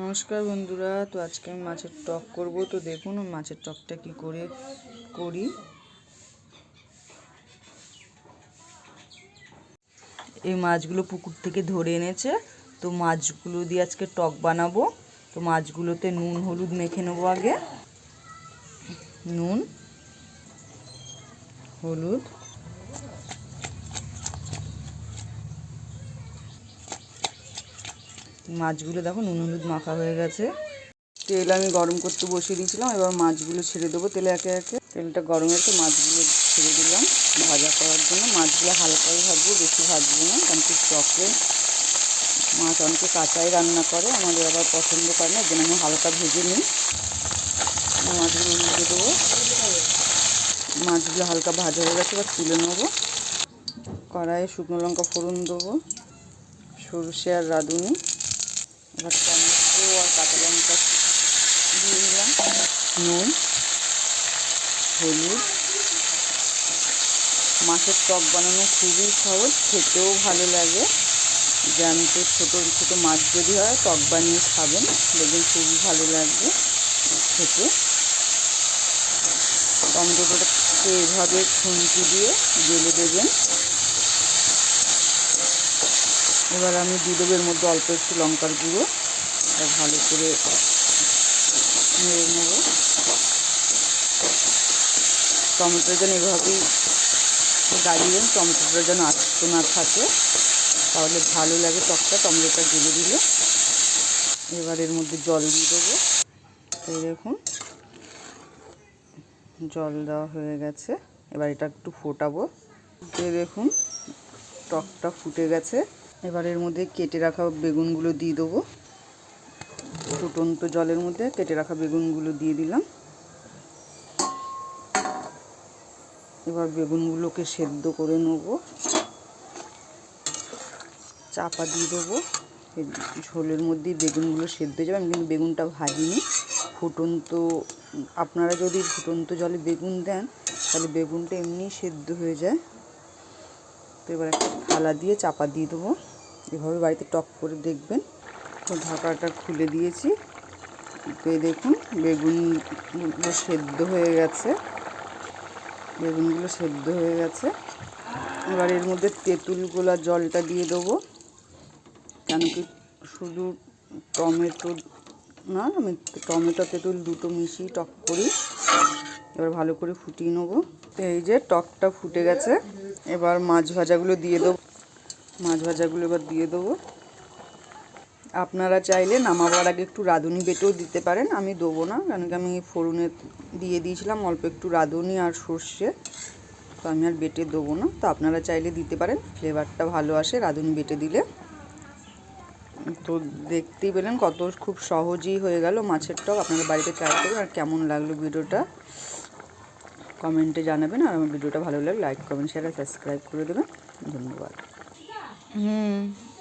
নমস্কার বন্ধুরা, তো আজকে আমি মাছের টক করব। তো দেখুন মাছের টকটা কি করে করি। এই মাছগুলো পুকুর থেকে ধরে এনেছে। তো মাছগুলো দিয়ে আজকে টক বানাবো। তো মাছগুলোতে নুন, হলুদ মেখে নেব আগে। নুন, হলুদ। মাছগুলো দেখো, নুন হলুদ মাখা হয়ে গেছে। তেল আমি গরম করতে বসিয়ে দিয়েছিলাম, এবার মাছগুলো ছেড়ে দেবো তেলে একে একে। তেলটা গরম হয়েছে মাছগুলো ছেড়ে দিলাম। ভাজা করার জন্য মাছগুলো হালকাই ভাজবো, বেশি ভাজবো না, কারণ কি চকে মাছ অনেকে কাঁচাই রান্না করে, আমাদের আবার পছন্দ করে না যেন আমি হালকা ভেজে নিই। মাছগুলো উল্টে দেবো। মাছগুলো হালকা ভাজা হয়ে গেছে, এবার তুলে নেব। কড়াইয়ে শুকনো লঙ্কা ফোড়ন দেবো, সরষে আর রাঁধুনি। টমেটো আর কাঁচা লঙ্কা দিয়ে দিলাম। নুন, হলুদ। মাছের টক বানানো খুবই সহজ, খেতেও ভালো লাগে। জ্যান্ত ছোটো ছোটো মাছ যদি হয়, টক বানিয়ে খাবেন, দেখবেন খুবই ভালো লাগবে খেতে। টমেটোটাকে এভাবে খুন্তি দিয়ে জেলে দেবেন এবার আমি দিয়ে দেবো এর মধ্যে অল্প একটু লঙ্কার গুঁড়ো। ভালো করে নেড়ে নেব। টমেটো যেন এভাবেই গাড়িয়ে টমেটোটা যেন আস্ত না থাকে, তাহলে ভালো লাগে টকটা, টমেটোটা গেলে দিলে। এবার এর মধ্যে জল দিয়ে দেবো। এই দেখুন, জল দেওয়া হয়ে গেছে। এবার এটা একটু ফোটাবো। দেখুন, টকটা ফুটে গেছে। এবার এর মধ্যে কেটে রাখা বেগুনগুলো দিয়ে দেবো। ফুটন্ত জলের মধ্যে কেটে রাখা বেগুনগুলো দিয়ে দিলাম। এবার বেগুনগুলোকে সেদ্ধ করে নেব। চাপা দিয়ে দেবো। ঝোলের মধ্যে বেগুনগুলো সেদ্ধ হয়ে যাবে। আমি কিন্তু বেগুনটা ভাজিনি। ফুটন্ত, আপনারা যদি ফুটন্ত জলে বেগুন দেন, তাহলে বেগুনটা এমনি সেদ্ধ হয়ে যায়। তো এবার একটা থালা দিয়ে চাপা দিয়ে দেবো। এভাবে বাড়িতে টক করে দেখবেন? তো ঢাকাটা খুলে দিয়েছি। দেখুন বেগুনগুলো সেদ্ধ হয়ে গেছে। বেগুনগুলো সেদ্ধ হয়ে গেছে। এবার এর মধ্যে তেঁতুল গোলা জলটা দিয়ে দেবো। কেন কি শুধু টমেটো না, আমি টমেটো, তেঁতুল দুটো মিশিয়ে টক করি। এবার ভালো করে ফুটিয়ে নেব। এই যে টকটা ফুটে গেছে। এবার মাছ ভাজাগুলো দিয়ে দেবো। মাছ ভাজাগুলো এবার দিয়ে দেবো। আপনারা চাইলে নামাবার আগে একটু রাঁধুনি বেটেও দিতে পারেন, আমি দেবো না, কারণ কি আমি ফোড়নে দিয়ে দিয়েছিলাম অল্প একটু রাঁধুনি আর সর্ষে, তো আমি আর বেটে দেবো না। তো আপনারা চাইলে দিতে পারেন, ফ্লেভারটা ভালো আসে রাঁধুনি বেটে দিলে। তো দেখতেই পেলেন কত খুব সহজেই হয়ে গেল মাছের টক, আপনারা বাড়িতে ট্রাই করবেন আর কেমন লাগল ভিডিওটা। কমেন্টে জানাবেন আর আমার ভিডিওটা ভালো লাগলে লাইক কমেন্ট শেয়ার আর সাবস্ক্রাইব করে দেবেন। ধন্যবাদ। 嗯。